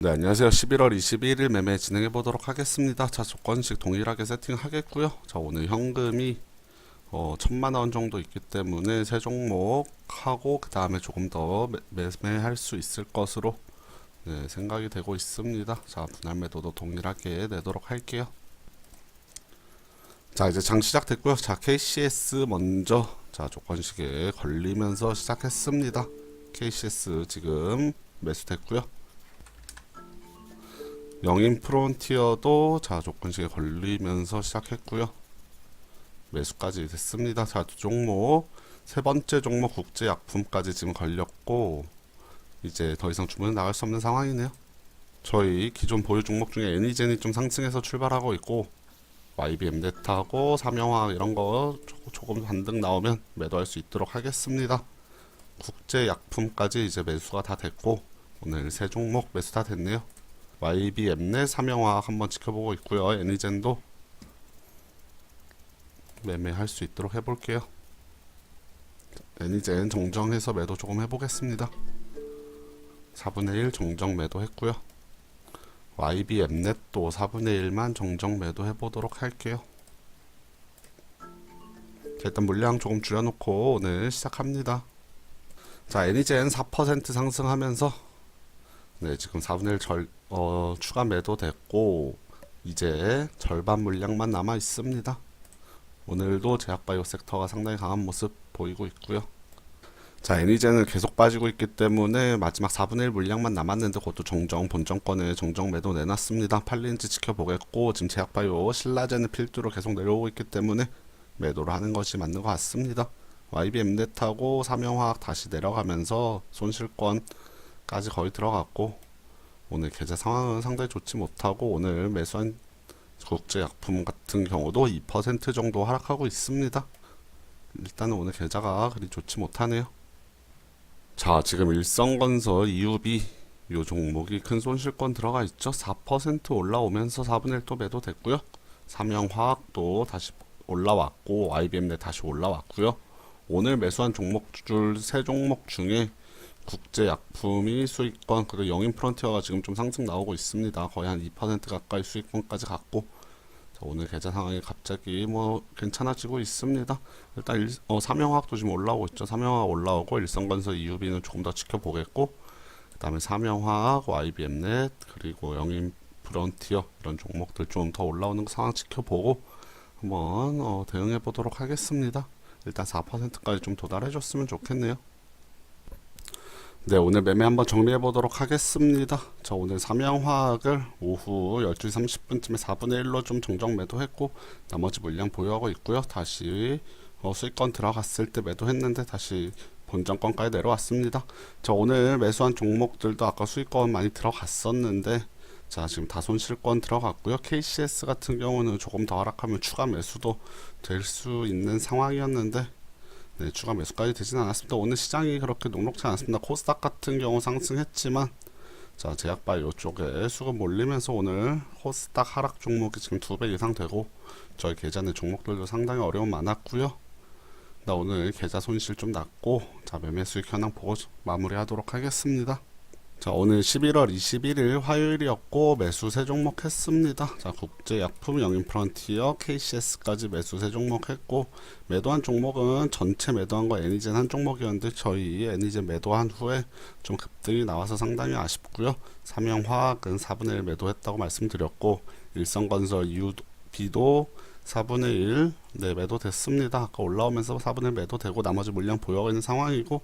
네, 안녕하세요. 11월 21일 매매 진행해 보도록 하겠습니다. 자, 조건식 동일하게 세팅하겠고요. 자, 오늘 현금이 어, 천만 원 정도 있기 때문에 세 종목 하고 그 다음에 조금 더 매- 매매할 수 있을 것으로 네, 생각이 되고 있습니다. 자, 분할 매도도 동일하게 내도록 할게요. 자, 이제 장 시작됐고요. 자, KCS 먼저 자, 조건식에 걸리면서 시작했습니다. KCS 지금 매수됐고요. 영인 프론티어도 자 조건식에 걸리면서 시작했고요. 매수까지 됐습니다. 자 두 종목 세 번째 종목 국제약품까지 지금 걸렸고 이제 더 이상 주문은 나갈 수 없는 상황이네요. 저희 기존 보유 종목 중에 애니젠이 좀 상승해서 출발하고 있고 YBM 네트하고 삼영화 이런 거 조- 조금 반등 나오면 매도할 수 있도록 하겠습니다. 국제약품까지 이제 매수가 다 됐고 오늘 세 종목 매수 다 됐네요. YBM넷 삼영화학 한번 지켜보고 있고요. 애니젠도 매매할 수 있도록 해볼게요. 애니젠 정정해서 매도 조금 해보겠습니다. 4분의 1 정정 매도 했고요. YBM넷도 4분의 1만 정정 매도 해보도록 할게요. 자, 일단 물량 조금 줄여놓고 오늘 시작합니다. 자, 애니젠 4% 상승하면서 네, 지금 4분의 1 절, 어, 추가 매도 됐고, 이제 절반 물량만 남아 있습니다. 오늘도 제약바이오 섹터가 상당히 강한 모습 보이고 있고요. 자, 애니젠은 계속 빠지고 있기 때문에 마지막 4분의 1 물량만 남았는데 그것도 정정, 본정권에 정정 매도 내놨습니다. 팔리는지 지켜보겠고, 지금 제약바이오 신라젠을 필두로 계속 내려오고 있기 때문에 매도를 하는 것이 맞는 것 같습니다. YBM 넷하고 삼영화학 다시 내려가면서 손실권 까지 거의 들어갔고 오늘 계좌 상황은 상당히 좋지 못하고 오늘 매수한 국제약품 같은 경우도 2% 정도 하락하고 있습니다. 일단은 오늘 계좌가 그리 좋지 못하네요. 자, 지금 일성건설 EUB 요 종목이 큰 손실권 들어가 있죠. 4% 올라오면서 4분의 1또 매도 됐고요. 삼영화학도 다시 올라왔고 IBM넷 다시 올라왔고요. 오늘 매수한 종목 줄 세 종목 중에 국제약품이 수익권 그리고 영인 프론티어가 지금 좀 상승 나오고 있습니다. 거의 한 2% 가까이 수익권까지 갔고 자, 오늘 계좌 상황이 갑자기 뭐 괜찮아지고 있습니다. 일단 일, 어, 삼영화학도 지금 올라오고 있죠. 삼영화학 올라오고 일성건설 EUB는 조금 더 지켜보겠고 그다음에 삼영화학, YBM넷 그리고 영인 프론티어 이런 종목들 좀 더 올라오는 상황 지켜보고 한번 어, 대응해 보도록 하겠습니다. 일단 4%까지 좀 도달해 줬으면 좋겠네요. 네, 오늘 매매 한번 정리해 보도록 하겠습니다. 자, 오늘 삼양화학을 오후 12시 30분쯤에 4분의 1로 좀 정정 매도했고, 나머지 물량 보유하고 있고요. 다시 어, 수익권 들어갔을 때 매도했는데 다시 본전권까지 내려왔습니다. 자, 오늘 매수한 종목들도 아까 수익권 많이 들어갔었는데, 자, 지금 다 손실권 들어갔고요. KCS 같은 경우는 조금 더 하락하면 추가 매수도 될 수 있는 상황이었는데, 네, 추가 매수까지 되진 않았습니다. 오늘 시장이 그렇게 녹록지 않습니다. 코스닥 같은 경우 상승했지만 자 제약바이오 쪽에 수급 몰리면서 오늘 코스닥 하락 종목이 지금 두 배 이상 되고 저희 계좌 내 종목들도 상당히 어려움 많았고요. 나 오늘 계좌 손실 좀 났고 자 매매 수익 현황 보고 마무리하도록 하겠습니다. 자 오늘 11월 21일 화요일이었고 매수 세 종목 했습니다. 자 국제약품, 영인 프런티어, KCS까지 매수 세 종목 했고 매도한 종목은 전체 매도한 거 애니젠 한 종목이었는데 저희 애니젠 매도한 후에 좀 급등이 나와서 상당히 아쉽고요. 삼영화학은 4분의 1 매도했다고 말씀드렸고 일성건설 UB도 4분의 1 네, 매도됐습니다. 아까 올라오면서 4분의 1 매도되고 나머지 물량 보유하고 있는 상황이고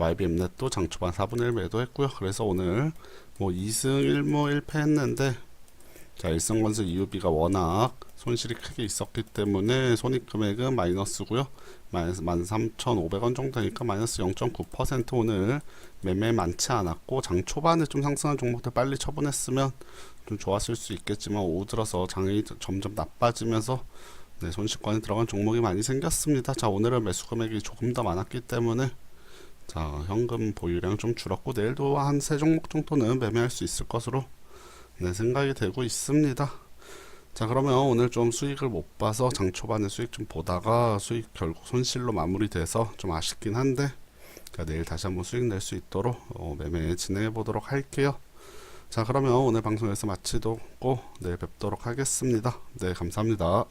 YBM넷도 장초반 4분의 1 매도했고요. 그래서 오늘 뭐 2승 1무 1패 했는데 자 일성건설 EUB가 워낙 손실이 크게 있었기 때문에 손익금액은 마이너스고요. 마이너스 13,500원 정도 되니까 마이너스 0.9% 오늘 매매 많지 않았고 장 초반에 좀 상승한 종목들 빨리 처분했으면 좀 좋았을 수 있겠지만 오후 들어서 장이 점점 나빠지면서 네, 손실권에 들어간 종목이 많이 생겼습니다. 자 오늘은 매수 금액이 조금 더 많았기 때문에 자 현금 보유량 좀 줄었고 내일도 한 세 종목 정도는 매매할 수 있을 것으로 네, 생각이 되고 있습니다. 자 그러면 오늘 좀 수익을 못 봐서 장 초반에 수익 좀 보다가 수익 결국 손실로 마무리돼서 좀 아쉽긴 한데 그러니까 내일 다시 한번 수익 낼 수 있도록 어, 매매 진행해 보도록 할게요. 자, 그러면 오늘 방송 여기서 마치도록 내일 뵙도록 하겠습니다. 네, 감사합니다.